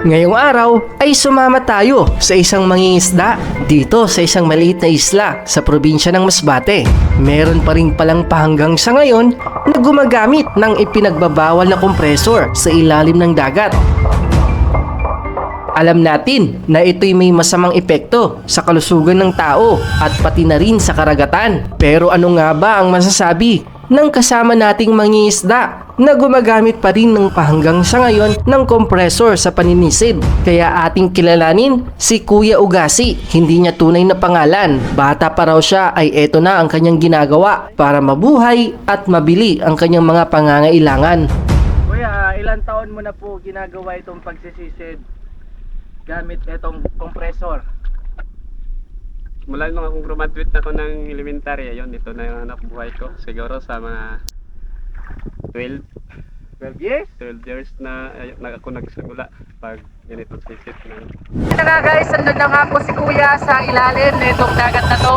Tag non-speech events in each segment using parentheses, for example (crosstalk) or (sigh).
Ngayong araw ay sumama tayo sa isang mangingisda dito sa isang maliit na isla sa probinsya ng Masbate. Meron pa rin palang pahanggang sa ngayon na gumagamit ng ipinagbabawal na kompresor sa ilalim ng dagat. Alam natin na ito'y may masamang epekto sa kalusugan ng tao at pati na rin sa karagatan. Pero ano nga ba ang masasabi ng kasama nating mangingisda na gumagamit pa rin ng pahanggang sa ngayon ng kompresor sa paninisid. Kaya ating kilalanin si Kuya Ugasi. Hindi niya tunay na pangalan. Bata pa raw siya ay eto na ang kanyang ginagawa para mabuhay at mabili ang kanyang mga pangangailangan. Kuya, ilang taon mo na po ginagawa itong pagsisisid gamit itong kompresor? Mula nung akong graduate na ako ng elementary, ayun, ito na yung anak buhay ko. Siguro sa mga 12, 12 years? 12 years na, ayun, na ako nagsimula pag ganito sisit na. Ito nga guys, andun na nga po si Kuya sa ilalim nitong dagat na to.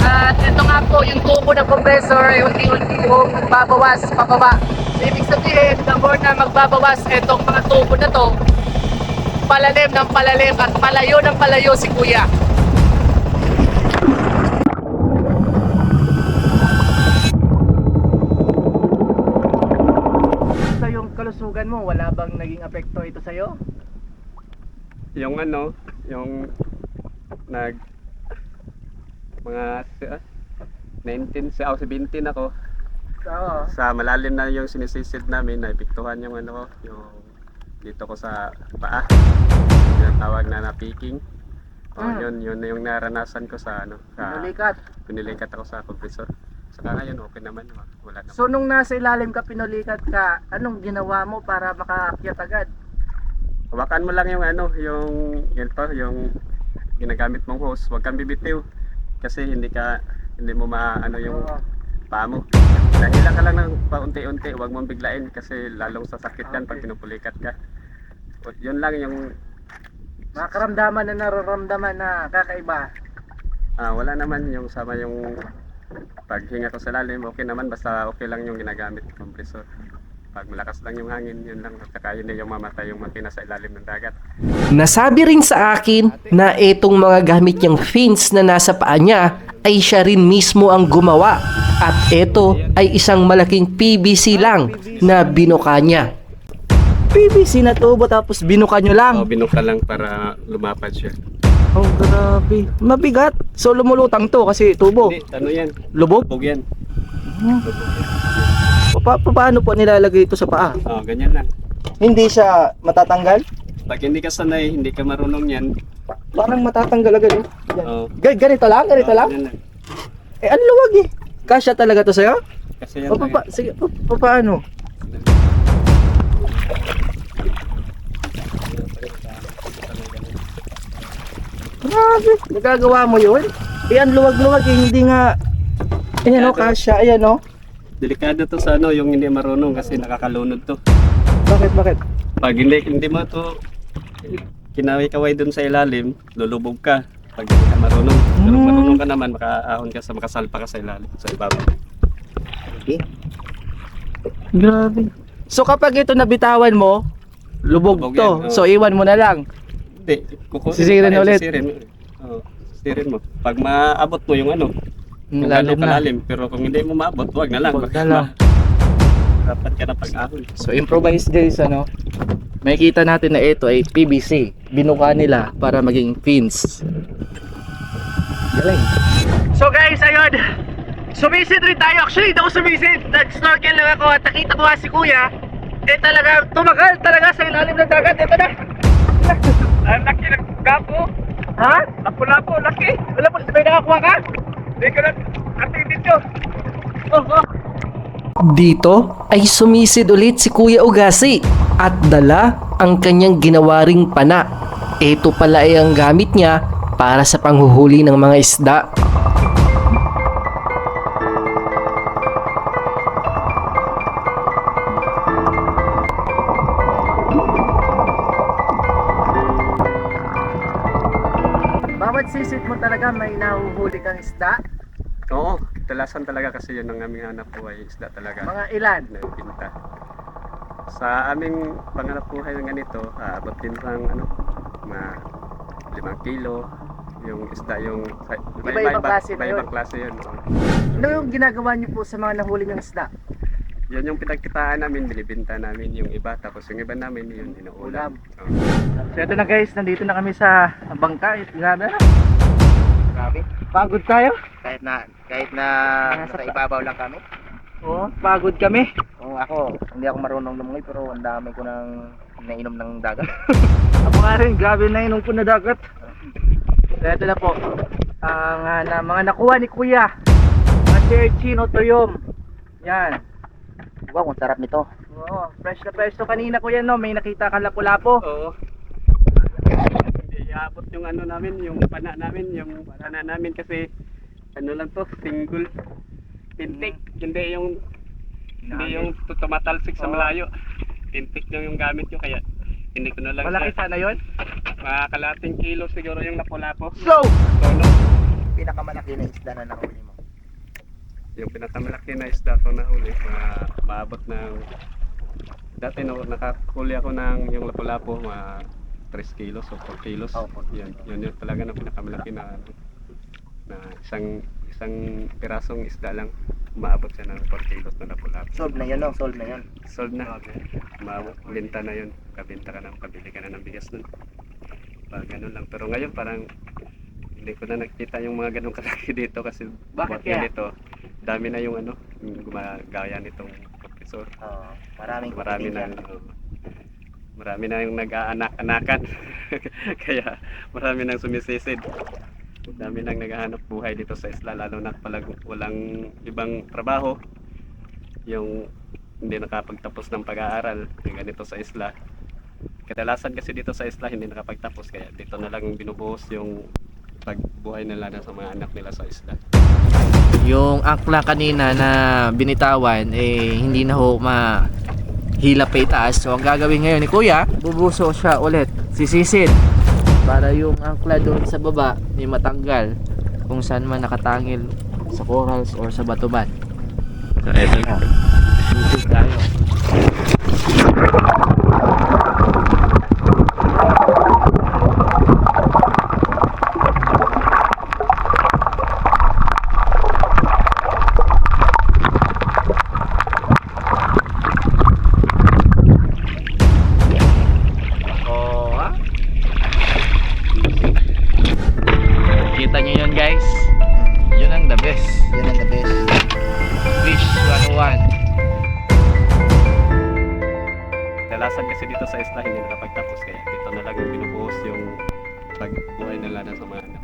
At ito nga po yung tubo ng compressor ay unti-unti po magbabawas pababa. Ibig sabihin, the more na magbabawas itong mga tubo na to, palalim ng palalim at palayo ng palayo si Kuya. Mo, wala bang naging apekto ito sa'yo? Yung ano, yung nag mga ah, 19 sa oh, 17 ako Oo. sa malalim na yung sinisisid namin naipiktuhan yung ano ko yung dito ko sa paa yung tawag na na oh, Mm. yun yun na yung naranasan ko sa ano sa Pinulikat. pinilikat ako sa compressor saka ngayon okay naman wala naman So nung nasa ilalim ka pinulikat ka, anong ginawa mo para makaakyat agad? hawakan mo lang yung ano yung yun to, yung ginagamit mong hose huwag kang bibitiw kasi hindi ka hindi mo maano yung Oo. paa mo dahilan ka lang ng paunti-unti huwag mong biglain kasi lalong sasakit yan pag pinupulikat ka O, yun lang yung Mga karamdaman na nararamdaman na kakaiba. ah, wala naman yung sama yung paghinga ko sa lalim okay naman. Basta okay lang yung ginagamit compressor. Pag malakas lang yung hangin yun lang. At saka hindi yung mamatay yung makina sa ilalim ng dagat. Nasabi rin sa akin na itong mga gamit niyang fins na nasa paa niya ay siya rin mismo ang gumawa. At ito ay isang malaking PVC lang na binuka niya. PVC na tubo tapos binuka nyo lang. oh, binuka lang para lumapad siya Oh, grabe. Mabigat. So lumulutang to kasi tubo. hindi ano yan Lubog? bug yan Pa- pa- paano po nilalagay ito sa paa? oh, ganyan lang Hindi siya matatanggal? pag hindi ka sanay hindi ka marunong yan Parang matatanggal agad. oh. Yan. oh, Ga- ganito lang? Ganito oh, lang? ganyan lang. Eh, ano luwag eh. Kasya talaga to sa'yo? kasi yan O, lang pa, sige, pa, pa- paano? Grabe, nagagawa mo yun? Ang luwag-luwag eh, hindi nga... Ayan o, kasya, ayan o. Delikado to sa ano, yung hindi marunong kasi nakakalunod to. Bakit, bakit? Pag hindi, hindi mo to kinaway-kaway dun sa ilalim, lulubog ka. Pag hindi ka marunong. Pero Hmm. marunong ka naman, makaahon ka sa makasalpa ka sa ilalim, sa ibabaw. Grabe. So kapag ito nabitawan mo, lubog, Lubog to. yan, oo. So iwan mo na lang. Hindi, kukunin Sisirin pa, ulit. Sisirin mo. Oo, sisirin mo. Pag maabot mo yung ano, kung Lalim gano'ng na. kalalim. Pero kung hindi mo maabot, wag na lang. Wag Baka na lang. (laughs) Dapat ka na pag-ahon. So improvise guys ano. Makikita natin na ito ay PVC. Binuka nila para maging fins. Galing. So guys, ayun. Sumisid rin tayo. Actually, hindi ako sumisid. Nag-snorkel lang ako at nakita ko nga si Kuya. Eh talaga, tumagal talaga sa ilalim ng dagat. Ito na. Ang laki ng gapo. Ha? Lapo-lapo, laki. Wala po, may nakakuha ka? Hindi ko na, ating dito. Oh, oh. Dito ay sumisid ulit si Kuya Ugasi at dala ang kanyang ginawaring pana. Ito pala ay ang gamit niya para sa panghuhuli ng mga isda. Bawat sisid mo talaga may nahuhuli kang isda. Oo, talasan talaga kasi yun ang aming hanap buhay isda talaga. Mga ilan. Na pinta. Sa aming pangarap buhay ng ganito, aabot din ng ano, mga limang kilo, yung isda yung Iba-ibang klase yun. klase yun. Ano yung ginagawa niyo po sa mga nahuli ng isda? Yun yung pinagkitaan namin, binibinta namin yung iba, tapos yung iba namin yun inuulam. Oo. So ito na guys, nandito na kami sa bangka. Grabe na. Grabe. Pagod tayo. Kahit na kahit na nasa ibabaw lang kami. Oo, pagod kami. Kung ako, hindi ako marunong lumungoy pero ang dami ko nang nainom ng dagat. (laughs) Ako nga rin, grabe na inom ko na dagat. So ito na po. Ang ah, na, mga nakuha ni Kuya. Mga Cherchino Toyom. Yan. Wow, ang sarap nito. Oo, fresh na fresh. So kanina Kuya no, may nakita ka lapu-lapo. Oo. Hindi iabot yung ano namin, yung pana namin, yung pana namin kasi ano lang to, single pintik, hindi yung hindi yung tu- tumatalsik sa malayo. Pintik lang yung gamit ko kaya hindi ko na lang Malaki siya. sana yon. Mga kalating kilo siguro yung lapo-lapo. So, Tono. Pinakamalaki na isda na nahuli mo. Yung pinakamalaki na isda ko nahuli, mga maabot ng dati no, nakahuli ako ng yung lapo-lapo, mga 3 kilos o 4 kilos. Oh, 4 Yan, yun yun talaga na pinakamalaki na na isang isang pirasong isda lang maabot siya ng 4 kilos na lapu-lapu. Solve na yun, no? Solve na yun. Sold na. Maabot, benta na yun. Kabenta ka na, kabili ka na ng bigas nun. Parang ganun lang. Pero ngayon parang hindi ko na nakita yung mga ganun kalaki (laughs) dito kasi Bakit kaya? ganito, dami na yung ano, yung gumagaya nitong kompresor. Oo. maraming Marami na, marami na yung nag-aanak-anakan. (laughs) Kaya marami nang sumisisid. Dami nang naghahanap buhay dito sa isla lalo na palag walang ibang trabaho. Yung hindi nakapagtapos ng pag-aaral ganito sa isla. Kadalasan kasi dito sa isla hindi nakapagtapos kaya dito na lang binubuhos yung pagbuhay nila na sa mga anak nila sa isla. Yung angkla kanina na binitawan, eh, hindi na ho ma hilap pa itaas. So, ang gagawin ngayon ni Kuya, bubuso siya ulit, sisisid. Para yung angkla doon sa baba, may matanggal kung saan man nakatangil sa corals or sa batuban. So, eto na. Tayo. Oh, ha? Kita nyo yun ang the best. Yun ang the best. Fish 101. Kadalasan kasi dito sa isla hindi nakapagtapos kaya dito na lang binubuhos yung pagbuhay nila na sa mga anak.